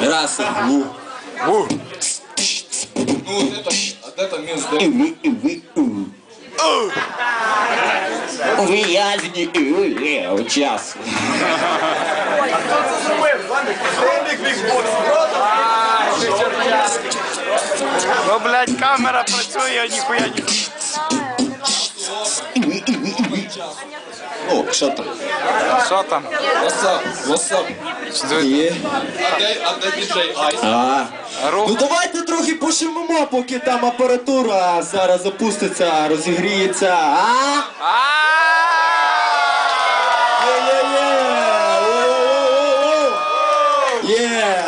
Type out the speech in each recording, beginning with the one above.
Раз, ну. Ну вот это, вот это место. И вы, и вы, и вы. В Язни и улео час. Ну, блядь, камера працює, ніхуя не. О, що там? Що там? Є. А. Рух. Ну давайте трохи пошумимо, поки там апаратура зараз запуститься, розігріється. А? А! Є-є-є! Є!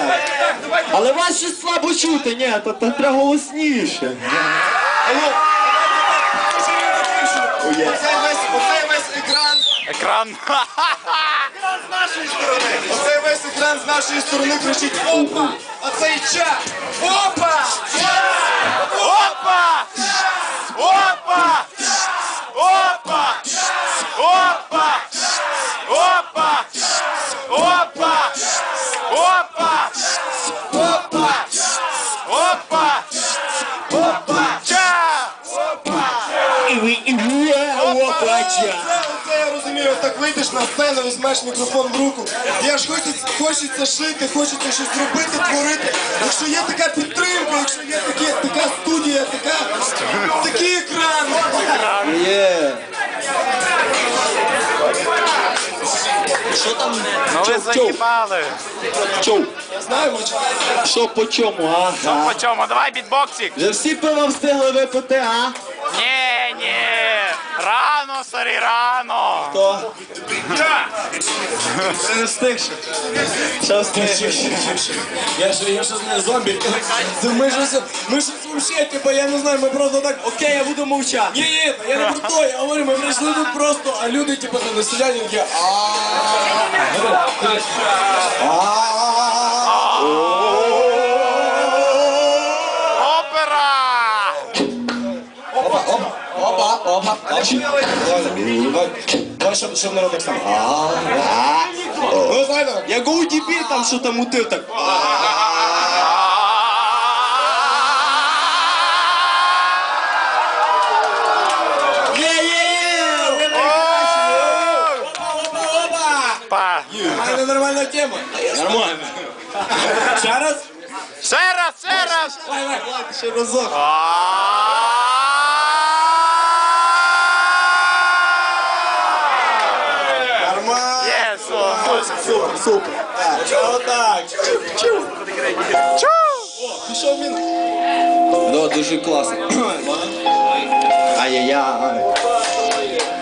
Але вас щось слабо чути, ні, то, то треба голосніше. Алло. О, є. Оцей весь, оцей весь екран, Екран. оцей весь екран з нашої сторони кричить опа, а цей ча! Опа! Вийдеш на сцену, візьмеш мікрофон в руку. Я ж хочеться, хочеться шити, хочеться щось робити, творити. Якщо є така підтримка, якщо є такі, така студія, така, такий екран. Є. Що там? Ну ви заїбали. знаю, ми Що по чому, ага? По чому? Давай бітбоксик. Вже всі пиво встигли випити, а? Ні, ні. Рано, сорі, рано. То? Не встиг ще. Ще встиг. Я ж я ж не зомбі. Ми ж ми ж вообще, типа, я не знаю, ми просто так, окей, я буду мовчати. Ні, ні, я не про то, я говорю, ми прийшли тут просто, а люди, типа, там сидять і такі, Опера! опа, опа, Давай, щоб, щоб народ так само. Ну, знаєте, Я гоу дебіл там що там мутив так. Є-є-є! Па. у мене нормальна тема. Нормально. Ще раз? Ще раз, ще раз. Давай, давай. Ще разок. Сука, сука. А, вот так. Чу. Чу. Пішов він. Ну, дуже класно. Ай-яй-яй.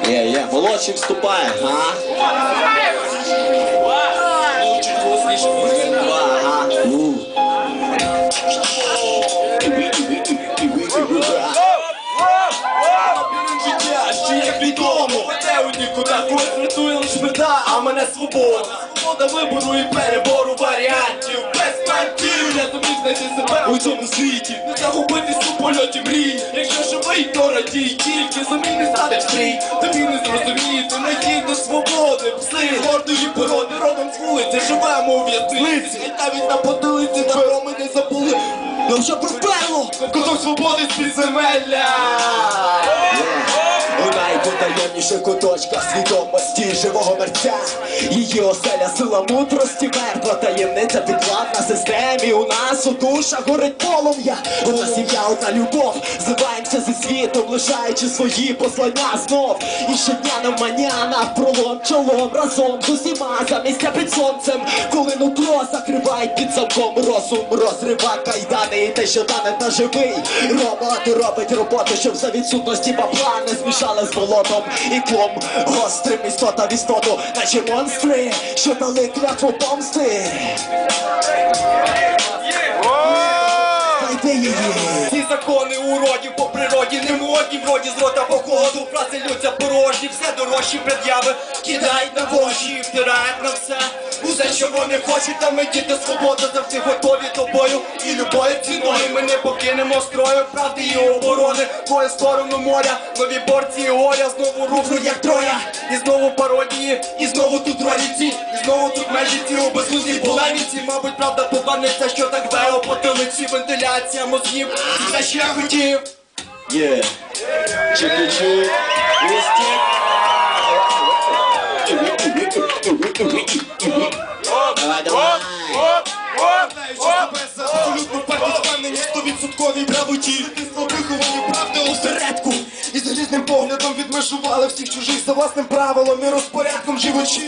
Є, є. Молодший вступає, а? Мене свобода. Свобода вибору і перебору варіантів. Без пантів я зумів знайти себе у цьому світі. Не загубитись у польоті мрій. Якщо живий, то радій. Тільки зумій не стати в стрій. Тобі не зрозуміти, надій до свободи. Пси гордої породи, родом з вулиці Живемо у в'язниці. І навіть на потилиці добро ми не забули. Ну вже проперло Куток свободи з підземелля найпотаємніших куточках свідомості живого мерця. Її оселя, сила мудрості, мертва таємниця підвладна системі. У нас у душах горить полум'я. Одна сім'я, одна любов. Зливаємося зі світом, лишаючи свої послання знов. І щодня на пролом чолом Разом з усіма за місця під сонцем. Коли нутро закривають під замком Розум розрива кайдани і те, що дане та живий. Робот робить роботу, щоб за відсутності бабла не змішали з болотом і клом. Гострим істота в істоту, наче монстри, що дали клятву помсти. Знайди її. Ці закони уродів по природі не модні, вроді з рота походу, фрази лються порожні, все дорожчі пред'яви. Кидають на воші, втирають на все. Усе, що вони хочуть, та ми діти свободи завжди готові до бою. І любою ціною ми не покинемо строю. Правди і оборони Твою сторону моря, нові порції горя Знову рухну, як троя, і знову пародії І знову тут роліці, і знову тут межі ці у безглуздій полеміці Мабуть, правда повернеться, що так вео по телиці Вентиляція мозгів, це те, що я хотів. Є. Чики-чик. Стовідсотковій правоті. Дитинство виховані правди осередку І залізним поглядом відмежували всіх чужих За власним правилом і розпорядком живучи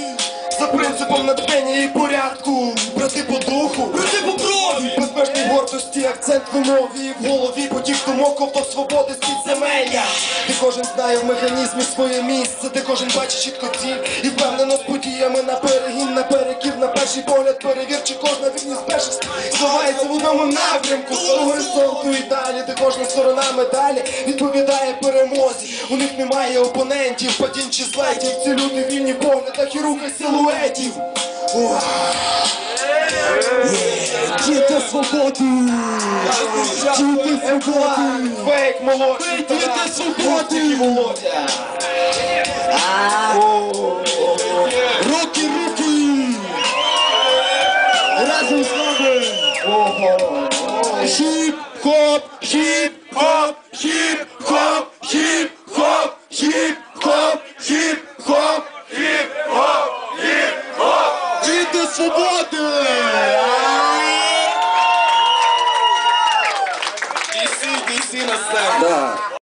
За принципом надбення і порядку. Брати по духу, брати по крові. Безмежній гордості, акцент в мові в голові Потік думок ковток свободи з підземелля Де кожен знає в механізмі своє місце. Де кожен бачить чітко ціль І впевнено з подіями на перегін, на перекір На перший погляд перевір, чи кожна вірність перших Зливається в одному напрямку До горизонту і далі, де кожна сторона медалі Відповідає перемозі. У них немає опонентів, падінь чи злетів. Ці люди вільні в поглядах і рухах силуетів Ох. Діти свободи! Діти свободи! Фейк молодший Діти свободи! Володя